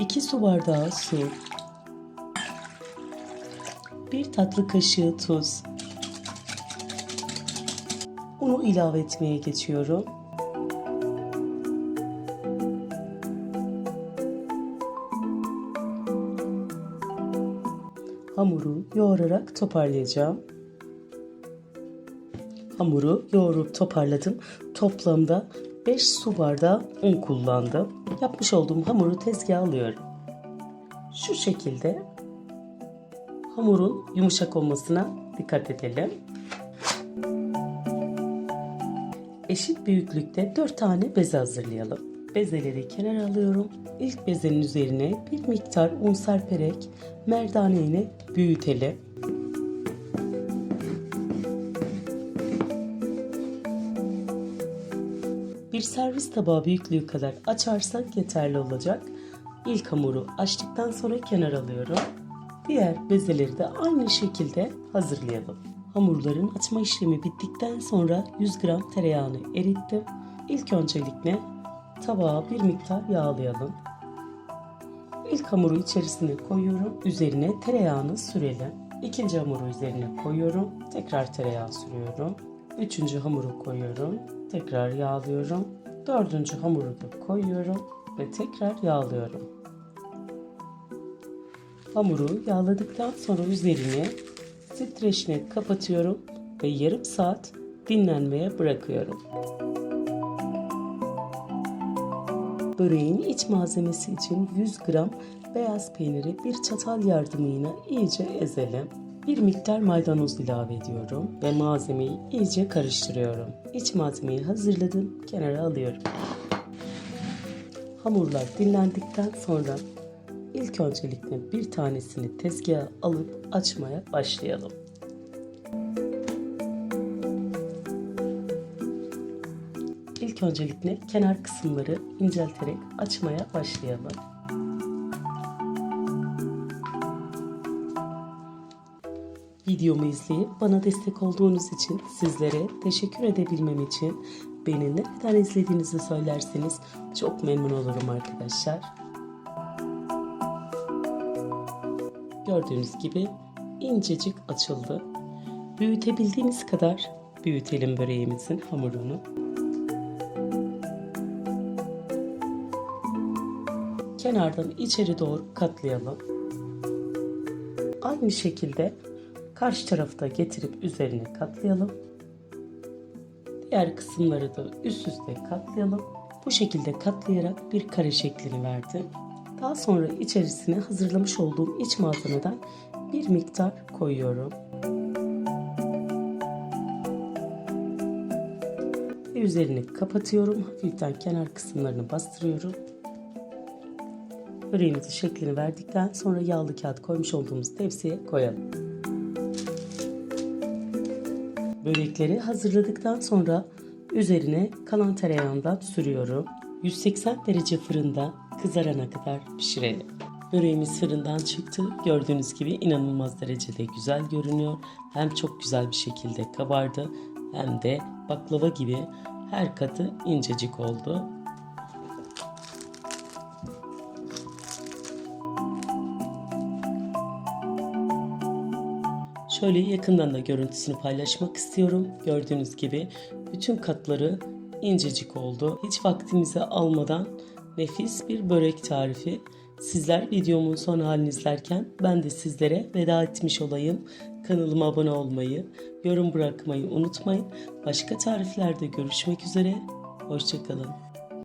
2 su bardağı su, 1 tatlı kaşığı tuz, unu ilave etmeye geçiyorum. Hamuru yoğurarak toparlayacağım. Hamuru yoğurup toparladım. Toplamda 5 su bardağı un kullandım. Yapmış olduğum hamuru tezgaha alıyorum. Şu şekilde hamurun yumuşak olmasına dikkat edelim. Eşit büyüklükte 4 tane beze hazırlayalım. Bezeleri kenara alıyorum. İlk bezenin üzerine bir miktar un serperek merdaneyi büyütelim. Bir servis tabağı büyüklüğü kadar açarsak yeterli olacak. İlk hamuru açtıktan sonra kenar alıyorum. Diğer bezeleri de aynı şekilde hazırlayalım. Hamurların açma işlemi bittikten sonra 100 gram tereyağını erittim. İlk öncelikle tabağa bir miktar yağlayalım. İlk hamuru içerisine koyuyorum. Üzerine tereyağını sürelim. İkinci hamuru üzerine koyuyorum. Tekrar tereyağı sürüyorum. Üçüncü hamuru koyuyorum. Tekrar yağlıyorum. Dördüncü hamuru da koyuyorum ve tekrar yağlıyorum. Hamuru yağladıktan sonra üzerine streçine kapatıyorum ve yarım saat dinlenmeye bırakıyorum. Böreğin iç malzemesi için 100 gram beyaz peyniri bir çatal yardımıyla iyice ezelim. Bir miktar maydanoz ilave ediyorum ve malzemeyi iyice karıştırıyorum. İç malzemeyi hazırladım, kenara alıyorum. Hamurlar dinlendikten sonra ilk öncelikle bir tanesini tezgaha alıp açmaya başlayalım. İlk öncelikle kenar kısımları incelterek açmaya başlayalım. Videomu izleyip bana destek olduğunuz için sizlere teşekkür edebilmem için beni nereden izlediğinizi söylerseniz çok memnun olurum arkadaşlar. Gördüğünüz gibi incecik açıldı. Büyütebildiğimiz kadar büyütelim böreğimizin hamurunu. Kenardan içeri doğru katlayalım. Aynı şekilde karşı tarafta getirip üzerine katlayalım. Diğer kısımları da üst üste katlayalım. Bu şekilde katlayarak bir kare şeklini verdim. Daha sonra içerisine hazırlamış olduğum iç malzemeden bir miktar koyuyorum. Ve üzerini kapatıyorum. Hafiften kenar kısımlarını bastırıyorum. Böreğimizin şeklini verdikten sonra yağlı kağıt koymuş olduğumuz tepsiye koyalım. Börekleri hazırladıktan sonra üzerine kalan tereyağından sürüyorum. 180 derece fırında kızarana kadar pişirelim. Böreğimiz fırından çıktı. Gördüğünüz gibi inanılmaz derecede güzel görünüyor. Hem çok güzel bir şekilde kabardı hem de baklava gibi her katı incecik oldu. Şöyle yakından da görüntüsünü paylaşmak istiyorum. Gördüğünüz gibi bütün katları incecik oldu. Hiç vaktinizi almadan nefis bir börek tarifi. Sizler videomun son halini izlerken ben de sizlere veda etmiş olayım. Kanalıma abone olmayı, yorum bırakmayı unutmayın. Başka tariflerde görüşmek üzere. Hoşçakalın.